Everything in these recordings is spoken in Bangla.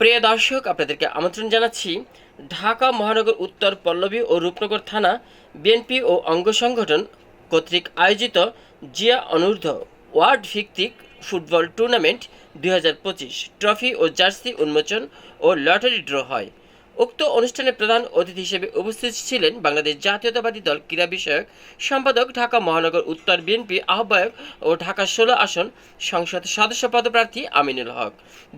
প্রিয় দর্শক, আপনাদেরকে আমন্ত্রণ জানাচ্ছি ঢাকা মহানগর উত্তর পল্লবী ও রূপনগর থানা বিএনপি ও অঙ্গ সংগঠন কর্তৃক আয়োজিত জিয়া অনূর্ধ্ব ওয়ার্ড ভিত্তিক ফুটবল টুর্নামেন্ট দুই হাজার পঁচিশ ট্রফি ও জার্সি উন্মোচন ও লটারি ড্র হয়। উক্ত অনুষ্ঠানে প্রধান অতিথি হিসেবে উপস্থিত ছিলেন বাংলাদেশ জাতীয়তাবাদী দল ক্রীড়া বিষয়ক সম্পাদক ঢাকা মহানগর উত্তর বিএনপি আহ্বায়ক ও ঢাকা ষোলো আসন সংসদ সদস্য পদপ্রার্থী আমিনুল হক।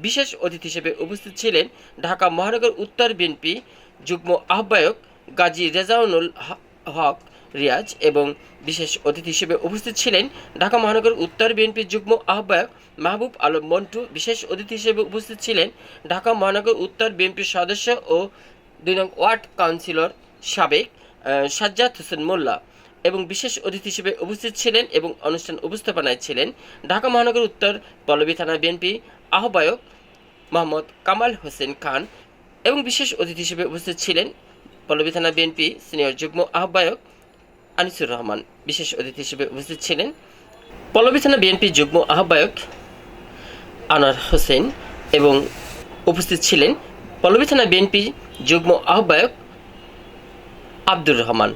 বিশেষ অতিথি হিসেবে উপস্থিত ছিলেন ঢাকা মহানগর উত্তর বিএনপি যুগ্ম আহ্বায়ক গাজী রেজাউনুল হক। রিয়াজ এবং বিশেষ অতিথি হিসেবে উপস্থিত ছিলেন ঢাকা মহানগর উত্তর বিএনপির যুগ্ম আহ্বায়ক মাহবুব আলম মন্টু। বিশেষ অতিথি হিসেবে উপস্থিত ছিলেন ঢাকা মহানগর উত্তর বিএনপির সদস্য ও দুই নং ওয়ার্ড কাউন্সিলর সাবেক সাজ্জাদ হোসেন মোল্লা এবং বিশেষ অতিথি হিসেবে উপস্থিত ছিলেন এবং অনুষ্ঠান উপস্থাপনায় ছিলেন ঢাকা মহানগর উত্তর পল্লবী থানা বিএনপি আহ্বায়ক মোহাম্মদ কামাল হোসেন খান এবং বিশেষ অতিথি হিসেবে উপস্থিত ছিলেন পল্লবী থানা বিএনপি সিনিয়র যুগ্ম আহ্বায়ক আনিসুর রহমান, বিশেষ অতিথি হিসেবে উপস্থিত ছিলেন পল্লবী থানা বিএনপি যুগ্ম আহ্বায়ক আনোয়ার হোসেন এবং উপস্থিত ছিলেন পল্লবী থানা বিএনপি যুগ্ম আহ্বায়ক আব্দুর রহমান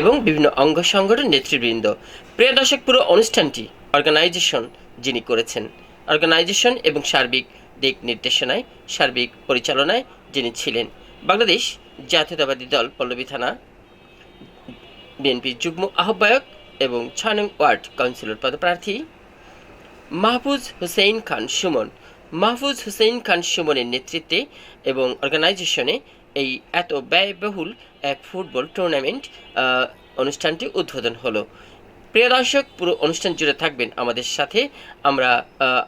এবং বিভিন্ন অঙ্গ সংগঠন নেতৃবৃন্দ। প্রিয় দর্শক, পুরো অনুষ্ঠানটি অর্গানাইজেশন যিনি করেছেন, অর্গানাইজেশন এবং সার্বিক দিক নির্দেশনায়, সার্বিক পরিচালনায় যিনি ছিলেন। বাংলাদেশ জাতীয়তাবাদী দল পল্লবী থানা বিএনপি যুগ্ম আহ্বায়ক এবং ছয় নং ওয়ার্ড কাউন্সিলর পদপ্রার্থী মাহফুজ হুসেইন খান সুমন। মাহফুজ হুসেইন খান সুমনের নেতৃত্বে এবং অর্গানাইজেশনে এই এত ব্যয়বহুল এক ফুটবল টুর্নামেন্ট অনুষ্ঠানটি উদ্বোধন হলো। প্রিয় দর্শক, পুরো অনুষ্ঠান জুড়ে থাকবেন আমাদের সাথে। আমরা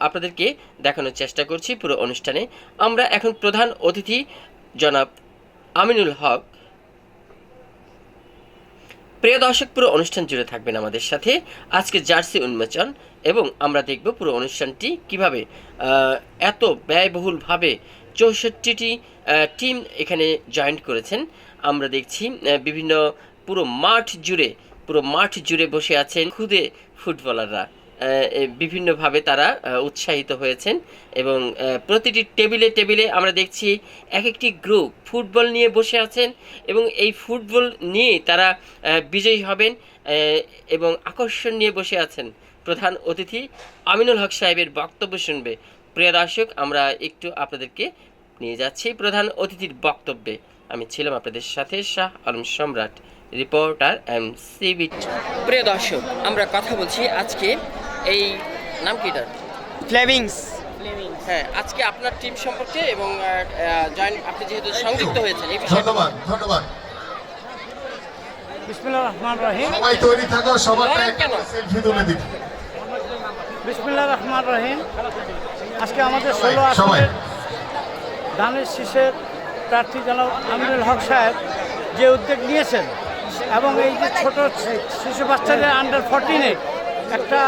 আপনাদেরকে দেখানোর চেষ্টা করছি পুরো অনুষ্ঠানে। আমরা এখন প্রধান অতিথি, জনাব আমিনুল হক প্রিয় দর্শক, পুরো অনুষ্ঠান জুড়ে থাকবেন আমাদের সাথে আজকে জার্সি উন্মোচন এবং আমরা দেখব পুরো অনুষ্ঠানটি কীভাবে এত ব্যয়বহুলভাবে চৌষট্টিটি টিম এখানে জয়েন্ট করেছেন। আমরা দেখছি বিভিন্ন পুরো মাঠ জুড়ে, পুরো মাঠ জুড়ে বসে আছেন খুদে ফুটবলাররা বিভিন্নভাবে তারা উৎসাহিত হয়েছেন এবং প্রতিটি টেবিলে টেবিলে আমরা দেখছি এক একটি গ্রুপ ফুটবল নিয়ে বসে আছেন এবং এই ফুটবল নিয়ে তারা বিজয়ী হবেন এবং আকর্ষণ নিয়ে বসে আছেন। প্রধান অতিথি আমিনুল হক সাহেবের বক্তব্য শুনবে। প্রিয় দর্শক, আমরা একটু আপনাদেরকে নিয়ে যাচ্ছি প্রধান অতিথির বক্তব্যে। আমি ছিলাম আপনাদের সাথে শাহ আলম সম্রাট, রিপোর্টার এম সিবি প্রিয় দর্শক, আমরা কথা বলছি আজকে এই নাম কি তার ফ্লেভিংস হ্যাঁ আজকে আপনার টিম সম্পর্কে এবং জয়েন আপনি যেহেতু সংযুক্ত হয়েছেন এই বিষয়ে ধন্যবাদ ধন্যবাদ। বিসমিল্লাহ রহমান রহিম। সবাই তৈরি থাকো একটা সেলফি তুলে দিন বিসমিল্লাহ রহমান রহিম। আজকে আমাদের ষোলো। আসনের ধানের শীষের প্রার্থী জনাব আমিনুল হক সাহেব যে উদ্যোগ নিয়েছেন এবং এই যে ছোট শিশু বাচ্চাদের আন্ডার ফোরটিনে একটা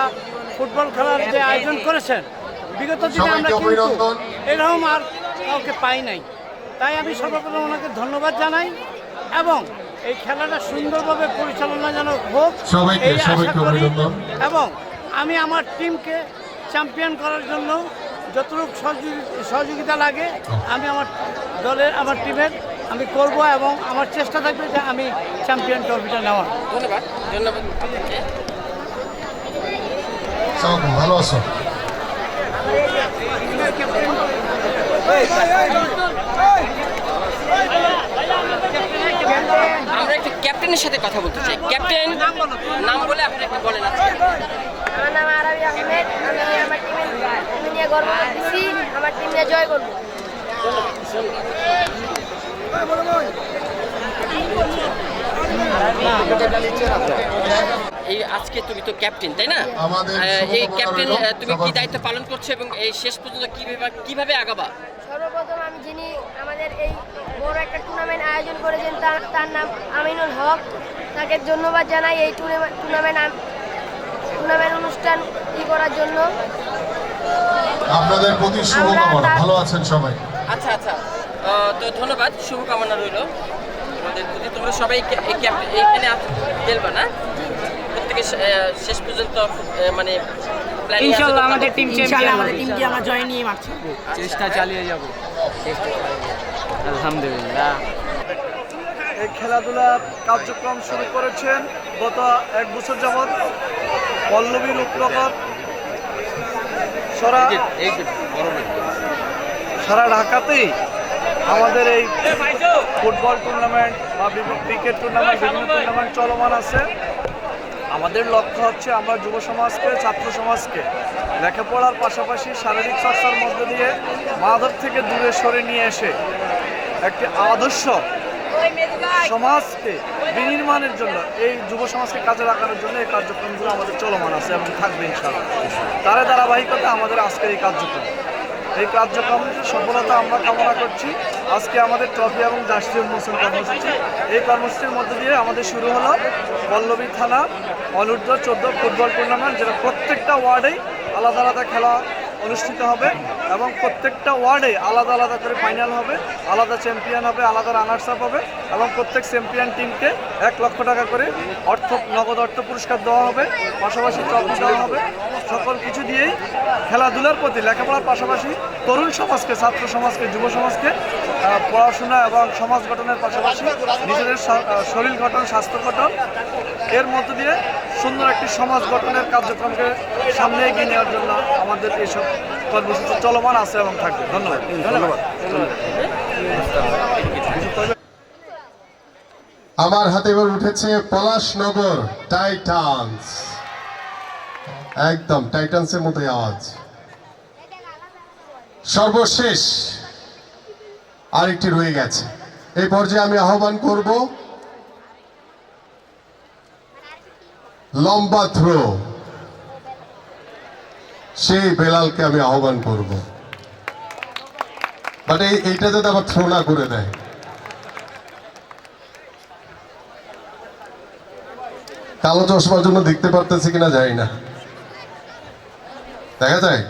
ফুটবল খেলার যে আয়োজন করেছেন বিগত দিনে আমরা কিন্তু এরকম আর কাউকে পাই নাই। তাই আমি সর্বপ্রথম ওনাকে ধন্যবাদ জানাই এবং এই খেলাটা সুন্দরভাবে পরিচালনা যেন হোক এই আশা করি। এবং আমি আমার টিমকে চ্যাম্পিয়ন করার জন্য যতটুকু সহযোগি- সহযোগিতা লাগে আমি আমার দলের আমার টিমের আমি করব এবং আমার চেষ্টা থাকবে যে আমি চ্যাম্পিয়ন ট্রফিটা নেওয়ার। ধন্যবাদ ধন্যবাদ আপনাকে সালাম ভালো আছো? আমরা একটু ক্যাপ্টেনের সাথে কথা বলতে চাই। ক্যাপ্টেন নাম বলে আপনি একটু বলেন আমার নাম আরবি আহমেদ আমি আমার টিম নিয়ে গর্ব করতেছি আমার টিম নিয়ে জয় করব। এই আজকে তুমি তো ক্যাপ্টেন তাই না? এই ক্যাপ্টেন তুমি কি দায়িত্ব পালন করছ এবং এই শেষ পর্যন্ত কীভাবে কীভাবে আগাবা? সর্বপ্রথম আমি যিনি আমাদের এই বড় একটা টুর্নামেন্ট আয়োজন করেছেন তার তার নাম আমিনুল হক। তাকে ধন্যবাদ জানাই এই টুর্নামেন্ট টুর্নামেন্ট অনুষ্ঠান ই করার জন্য। আপনাদের প্রতি শুভকামনা। ভালো আছেন সবাই। আচ্ছা আচ্ছা। আহ, তো ধন্যবাদ শুভকামনা রইল। প্রতি তোমরা সবাই খেলবা না? প্রত্যেকে শেষ পর্যন্ত মানে তাদের? আমাদের টিম ইনশাআল্লাহ চ্যাম্পিয়ন আমাদের আমরা জয় নিয়ে মারছি। চেষ্টা চালিয়ে যাব। আলহামদুলিল্লাহ। এই খেলাধুলার কার্যক্রম শুরু করেছেন গত এক বছর যাবৎ পল্লবী রূপনগর। সারা সারা ঢাকাতেই আমাদের এই ফুটবল টুর্নামেন্ট বা বিভিন্ন ক্রিকেট টুর্নামেন্ট বিভিন্ন টুর্নামেন্ট চলমান আছে। আমাদের লক্ষ্য হচ্ছে আমরা যুব সমাজকে ছাত্র সমাজকে লেখাপড়ার পাশাপাশি শারীরিক চর্চার মধ্যে দিয়ে মাদক থেকে দূরে সরে নিয়ে এসে একটি আদর্শ সমাজকে বিনির্মাণের জন্য এই যুব সমাজকে কাজে লাগানোর জন্য এই কার্যক্রমগুলো আমাদের চলমান আছে এবং থাকবে ইনশাআল্লাহ। তার ধারাবাহিকতা আমাদের আজকের এই কার্যক্রম। এই কার্যক্রম সফলতা আমরা কামনা করছি। আজকে আমাদের ট্রফি এবং জার্সি উন্মোচন কর্মসূচি। এই কর্মসূচির মধ্য দিয়ে আমাদের শুরু হলো পল্লবী থানা অনূর্ধ্ব চোদ্দ ফুটবল টুর্নামেন্ট যেটা প্রত্যেকটা ওয়ার্ডেই আলাদা আলাদা খেলা অনুষ্ঠিত হবে এবং প্রত্যেকটা ওয়ার্ডে আলাদা আলাদা করে ফাইনাল হবে, আলাদা চ্যাম্পিয়ন হবে, আলাদা রানার্স আপ হবে এবং প্রত্যেক চ্যাম্পিয়ন টিমকে এক লক্ষ টাকা করে অর্থ, নগদ অর্থ পুরস্কার দেওয়া হবে, পাশাপাশি ট্রফি দেওয়া হবে। সকল কিছু দিয়েই খেলাধুলার প্রতি লেখাপড়ার পাশাপাশি তরুণ সমাজকে, ছাত্র সমাজকে, যুব সমাজকে পড়াশোনা এবং সমাজ গঠনের পাশাপাশি নিজেদের শরীর গঠন, স্বাস্থ্য গঠন, এর মধ্য দিয়ে সুন্দর একটি সমাজ গঠনের কার্যক্রমকে সামনে এগিয়ে নেওয়ার জন্য আমাদের এইসব কর্মসূচি চলমান আছে এবং থাকবে। ধন্যবাদ। ধন্যবাদ। আমার হাতে এবার উঠেছে পলাশনগর টাইটান্স। একদম টাইটান্সের মতোই আওয়াজ। সর্বশেষ আরেকটি রয়ে গেছে। এই পর্যায়ে আমি আহ্বান করব লম্বা থ্রো সেই বেলালকে আমি আহ্বান করব। বাট এইটা যাতে আবার থ্রো না করে দেয়। কালো চশমার জন্য দেখতে পারতেছি কিনা জানি না। দেখা যায়?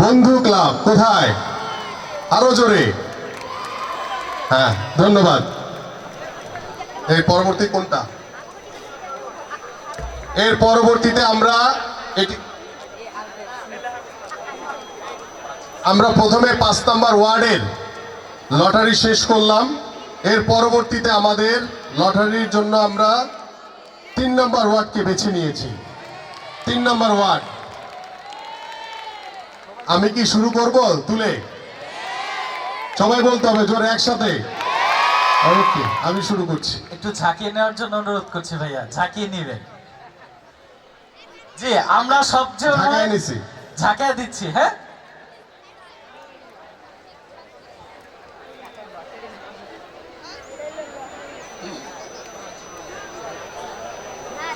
বন্ধু ক্লাব, কোথায়? আরও জোরে। হ্যাঁ ধন্যবাদ। এই পরবর্তী কোনটা? এর পরবর্তীতে আমরা এটি আমরা প্রথমে পাঁচ নম্বর ওয়ার্ডের লটারি শেষ করলাম। এর পরবর্তীতে আমাদের লটারির জন্য আমরা তিন নম্বর ওয়ার্ডকে বেছে নিয়েছি। তিন নম্বর ওয়ার্ড। আমি কি শুরু করব? তুলে। সবাই বলতে হবে জোরে একসাথে। আমি শুরু করছি। একটু ঝাঁকিয়ে নেওয়ার জন্য অনুরোধ করছি ভাইয়া, ঝাঁকিয়ে নিবেন। জি আমরা সবচেয়ে ঢাকায় নিছি। ঝাঁকিয়ে দিচ্ছি হ্যাঁ?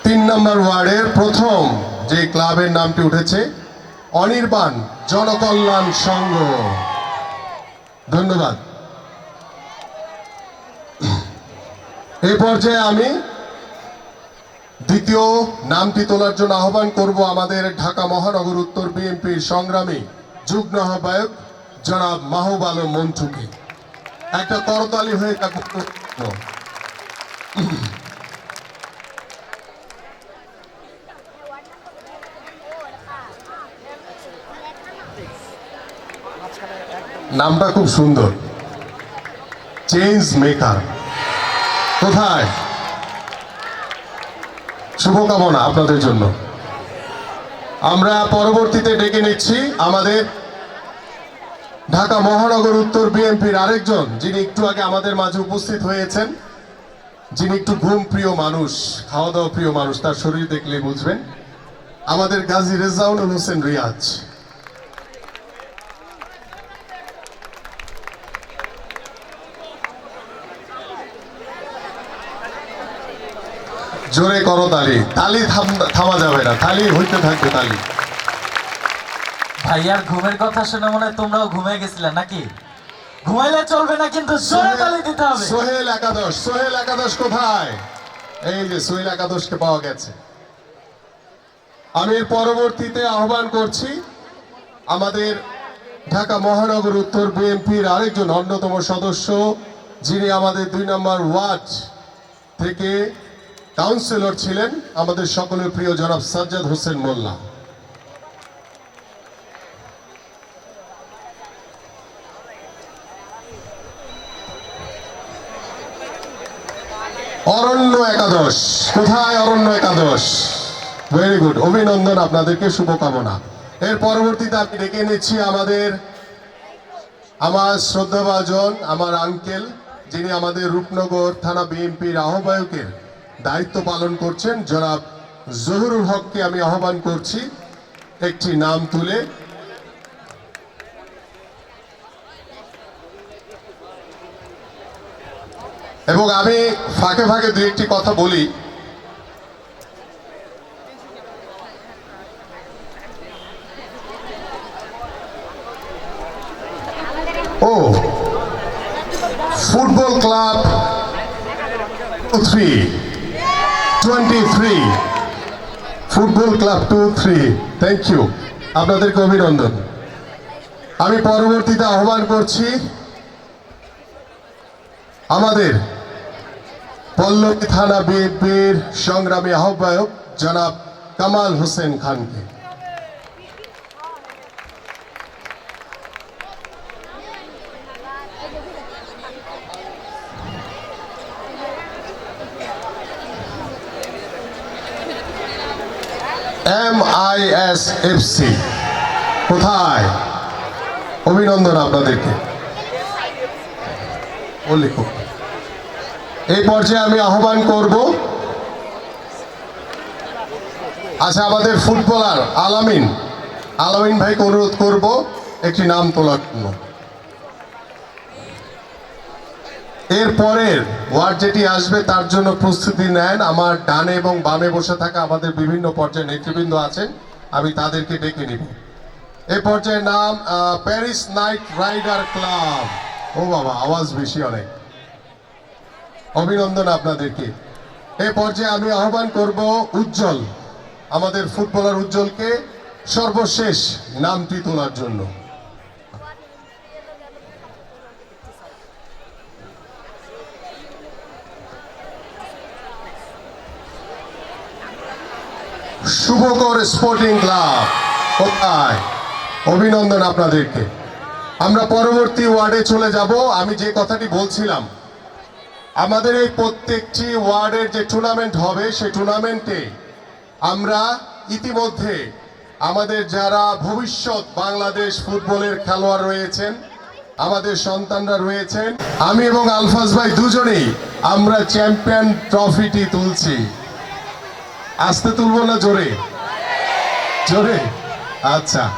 তিন নম্বর ওয়ার্ডের প্রথম যে ক্লাবের নামটি উঠেছে অনির্বাণ জনকল্যাণ সংঘ। ধন্যবাদ। এই পর্যায়ে আমি দ্বিতীয় নামটি তোলার জন্য আহ্বান করব আমাদের ঢাকা মহানগর উত্তর বিএনপির সংগ্রামী যুগ্ম আহ্বায়ক জনাব মাহবুব আলম মন্টুকে একটা করতালি হয়ে কাকু নামটা খুব সুন্দর। চেঞ্জ মেকার কোথায়? শুভকামনা আপনাদের জন্য। আমরা পরবর্তীতে ডেকে নিচ্ছি আমাদের ঢাকা মহানগর উত্তর বিএনপির আরেকজন, যিনি একটু আগে আমাদের মাঝে উপস্থিত হয়েছেন। যিনি একটু ঘুম প্রিয় মানুষ খাওয়া দাওয়া প্রিয় মানুষ, তার শরীর দেখলে বুঝবেন। আমাদের গাজী রেজাউল হোসেন রিয়াজ। জোরে করো তালি। তালি থামা যাবে না। তালি হইতে থাকবে তালি। ভাইয়ার ঘুমের কথা শুনে মনে হয় তোমরাও ঘুমিয়ে গেছিলে নাকি? ঘুমাইলে চলবে না কিন্তু জোরে তালি দিতে হবে। সোহেল একাদশ সোহেল একাদশ কোথায়? এই যে সোহেল একাদশকে পাওয়া গেছে। আমি পরবর্তীতে আহ্বান করছি আমাদের ঢাকা মহানগর উত্তর বিএনপির আরেকজন অন্যতম সদস্য যিনি আমাদের দুই নম্বর ওয়ার্ড থেকে কাউন্সিলর ছিলেন আমাদের সকলের প্রিয় জনাব সাজ্জাদ হোসেন মোল্লা। অরণ্য একাদশ। কোথায় অরণ্য একাদশ? ভেরি গুড অভিনন্দন আপনাদেরকে, শুভকামনা। এর পরবর্তীতে আমি ডেকে নিচ্ছি আমাদের, আমার শ্রদ্ধাভাজন, আমার আঙ্কেল যিনি আমাদের রূপনগর থানা বিএনপির আহ্বায়কের। দায়িত্ব পালন করছেন জনাব জহুরুল হককে আমি আহ্বান করছি একটি নাম তুলে। এবং আমি ফাঁকে ফাঁকে দু একটি কথা বলি। ও, football club three twenty football club two three thank you আপনাদেরকে অভিনন্দন। আমি পরবর্তীতে আহ্বান করছি, আমাদের পল্লবী থানা বিএনপির সংগ্রামী আহ্বায়ক জনাব কামাল হোসেন খানকে। M I S F C কোথায়? অভিনন্দন আপনাদেরকে। এই পর্যায়ে আমি আহ্বান করব আচ্ছা আমাদের ফুটবলার আলামিন আলামিন ভাইকে অনুরোধ করব, একটি নাম তোলার জন্য। এর পরের ওয়ার্ড যেটি আসবে, তার জন্য প্রস্তুতি নেন। আমার ডানে এবং বামে বসে থাকা আমাদের বিভিন্ন পর্যায়ে নেতৃবৃন্দ আছেন, আমি তাদেরকে ডেকে নিব। এই পর্যায়ের নাম প্যারিস নাইট রাইডার ক্লাব ও বাবা, আওয়াজ বেশি অনেক। অভিনন্দন আপনাদেরকে। এই পর্যায়ে আমি আহ্বান করব উজ্জ্বল, আমাদের ফুটবলার উজ্জ্বলকে সর্বশেষ নামটি তোলার জন্য। Shuvokor sporting club. কোথায়? অভিনন্দন আপনাদেরকে। আমরা পরবর্তী ওয়ার্ডে চলে যাব। আমি যে কথাটি বলছিলাম, আমাদের এই প্রত্যেকটি ওয়ার্ডের যে টুর্নামেন্ট হবে, সেই টুর্নামেন্টে আমরা ইতিমধ্যে আমাদের যারা ভবিষ্যৎ বাংলাদেশ ফুটবলের খেলোয়াড় রয়েছেন, আমাদের সন্তানরা রয়েছেন, আমি এবং আলফাজ ভাই দুজনেই আমরা চ্যাম্পিয়ন ট্রফিটি তুলছি। আসতে তুলবো না জোরে? জোরে? আচ্ছা।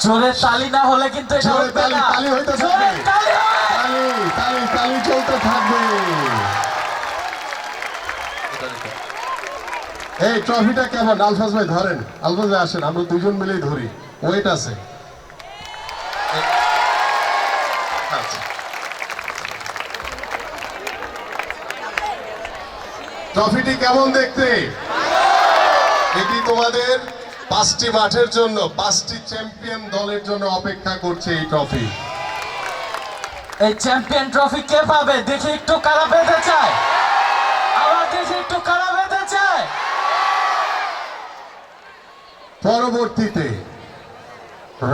জোরে তালি না হলে কিন্তু জোরে তালি, তালি হইতে থাকবে। তালি! তালি তালি তালি চলতে থাকবে। এই ট্রফিটা কেমন? আলফাজ ভাই ধরেন। আলফাজ ভাই আসেন আমরা দুজন মিলেই ধরি। ওয়েট আছে। আচ্ছা। ট্রফিটি কেমন দেখতে? এটি তোমাদের পাঁচটি মাঠের জন্য পাঁচটি চ্যাম্পিয়ন দলের জন্য অপেক্ষা করছে এই ট্রফি এই চ্যাম্পিয়ন ট্রফি কে পাবে? দেখি একটু কারা পেতে চায়। আবার দেখি একটু কারা পেতে চায়। পরবর্তীতে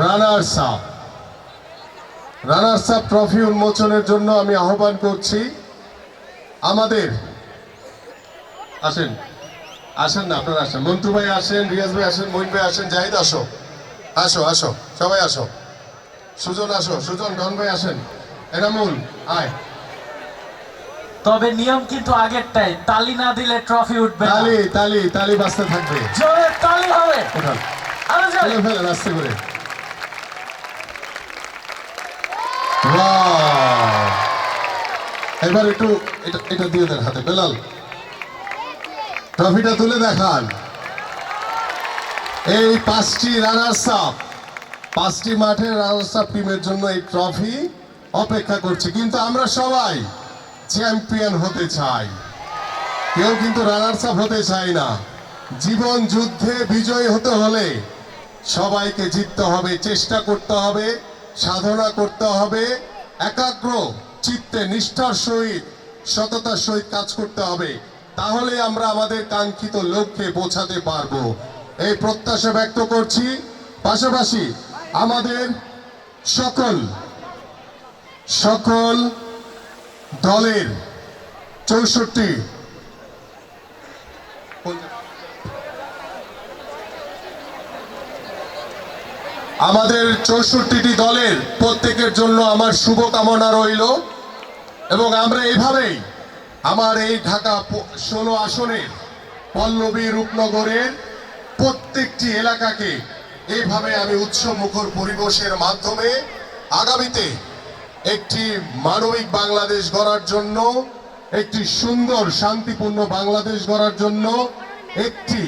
runners up runners up trophy উন্মোচনের জন্য আমি আহ্বান করছি আমাদের আসেন। আসেন না আপনারা আসেন। মন্টু ভাই আসেন রিয়াজ ভাই আসেন মহিন ভাই আসেন জাহিদ আসো। আসো আসো সবাই আসো। সুজন আসো সুজন ডন ভাই আসেন। এনামুল আয়। তবে নিয়ম কিন্তু আগেরটাই তালি না দিলে ট্রফি উঠবে তালি তালি তালি বাঁচতে থাকবে। জোরে তালি হবে। ওঠান আরও জোরে। ফেলে আস্তে করে! এবার একটু এটা এটা দিয়ে দেন হাতে। বেলাল ট্রফিটা তুলে দেখান। এই পাঁচটি রানার্স আপ পাঁচটি মাঠের রানার্স আপ টিমের জন্য এই ট্রফি অপেক্ষা করছে। কিন্তু আমরা সবাই চ্যাম্পিয়ন হতে চাই। কেউ কিন্তু রানার্স আপ হতে চায় না। জীবন যুদ্ধে বিজয়ী হতে হলে সবাইকে জিততে হবে, চেষ্টা করতে হবে, সাধনা করতে হবে, একাগ্র, চিত্তে, নিষ্ঠার সহিত, সততার সহিত কাজ করতে হবে। তাহলে আমরা আমাদের কাঙ্ক্ষিত লক্ষ্যে পৌঁছাতে পারব। এই প্রত্যাশা ব্যক্ত করছি। পাশাপাশি আমাদের সকল সকল দলের চৌষট্টি আমাদের চৌষট্টিটি দলের প্রত্যেকের জন্য আমার শুভকামনা রইল এবং আমরা এভাবেই আমার এই ঢাকা ষোলো আসনের পল্লবী রূপনগরের প্রত্যেকটি এলাকাকে এইভাবে আমি উৎসব মুখর পরিবেশের মাধ্যমে আগামীতে একটি মানবিক বাংলাদেশ গড়ার জন্য, একটি সুন্দর, শান্তিপূর্ণ বাংলাদেশ গড়ার জন্য একটি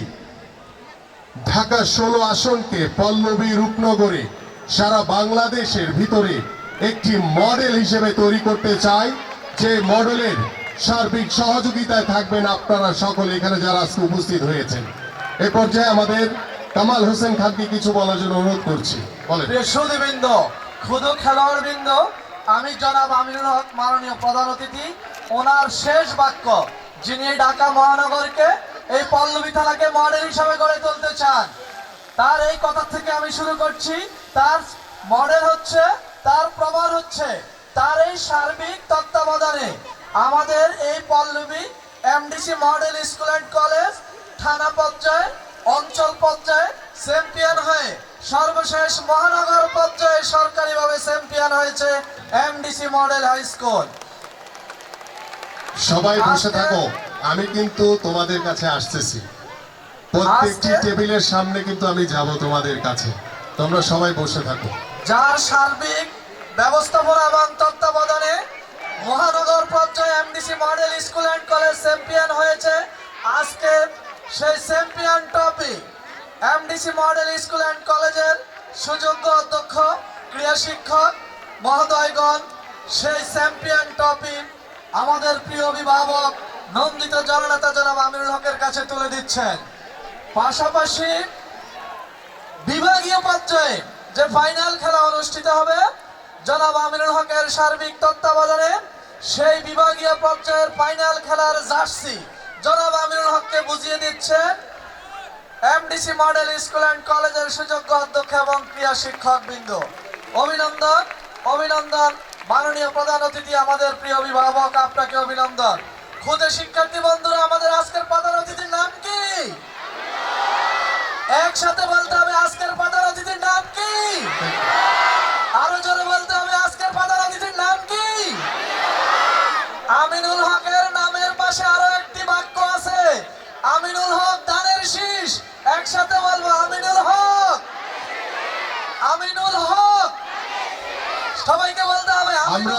ঢাকা ষোলো আসনকে পল্লবী রূপনগরে সারা বাংলাদেশের ভিতরে একটি মডেল হিসেবে তৈরি করতে চাই। যে মডেলের সার্বিক সহযোগিতায় থাকবেন আপনারা সকলে এখানে যারা আজকে উপস্থিত হয়েছেন। এ পর্যায়ে আমাদের কামাল হোসেন খানকে কিছু বলার জন্য অনুরোধ করছি। বলেন। প্রিয় সুদীবৃন্দ ক্ষুদু খেলোয়াড় আমি জনাব আমিনুল হক, মাননীয় প্রধান অতিথি। ওনার শেষ বাক্য, যিনি ঢাকা মহানগরকে এই পল্লবী থানাকে মডেল হিসাবে গড়ে তুলতে চান, তার এই কথা থেকে আমি শুরু করছি। তার মডেল হচ্ছে, তার প্রমাণ হচ্ছে, তার এই সার্বিক তত্ত্বাবধানে আমাদের এই Pallabi MDC model school and college থানা পর্যায়ে অঞ্চল পর্যায়ে চ্যাম্পিয়ন হয়ে সর্বশেষ মহানগর পর্যায়ে সরকারিভাবে চ্যাম্পিয়ন হয়েছে এমডিসি মডেল হাই স্কুল সবাই বসে থাকো আমি কিন্তু তোমাদের কাছে আসতেছি। প্রত্যেকটি টেবিলের সামনে কিন্তু আমি যাব তোমাদের কাছে। তোমরা সবাই বসে থাকো। যার সার্বিক ব্যবস্থাপনা এবং তত্ত্বাবধানে মহানগর পর্যায়ে MDC model school and college champion হয়েছে। আজকে সেই champion trophy MDC model school and কলেজের সুযোগ্য অধ্যক্ষ, ক্রীড়া শিক্ষক মহোদয়গণ, সেই চ্যাম্পিয়ন ট্রফি আমাদের প্রিয় অভিভাবক নন্দিত জননেতা জনাব আমিরুল হকের কাছে তুলে দিচ্ছেন। পাশাপাশি বিভাগীয় পর্যায়ে যে ফাইনাল খেলা অনুষ্ঠিত হবে জনাব আমিনুল হকের সার্বিক তত্ত্বাবধানে সেই বিভাগীয় পর্যায়ের ফাইনাল খেলার জার্সি জনাব আমিনুল হককে বুঝিয়ে দিচ্ছে এমডিসি মডেল স্কুল অ্যান্ড কলেজের সুযোগ্য অধ্যক্ষ এবং ক্রিয়া শিক্ষক বৃন্দ। অভিনন্দন অভিনন্দন। মাননীয় প্রধান অতিথি, আমাদের প্রিয় অভিভাবক, আপনাকে অভিনন্দন। খুদে শিক্ষার্থী বন্ধুরা, আমাদের আজকের প্রধান অতিথির নাম কি? একসাথে বলতে হবে আজকের আমিনুল হক দানের শীষ। একসাথে বলব আমিনুল হক। আমিনুল হক। সবাইকে বলতে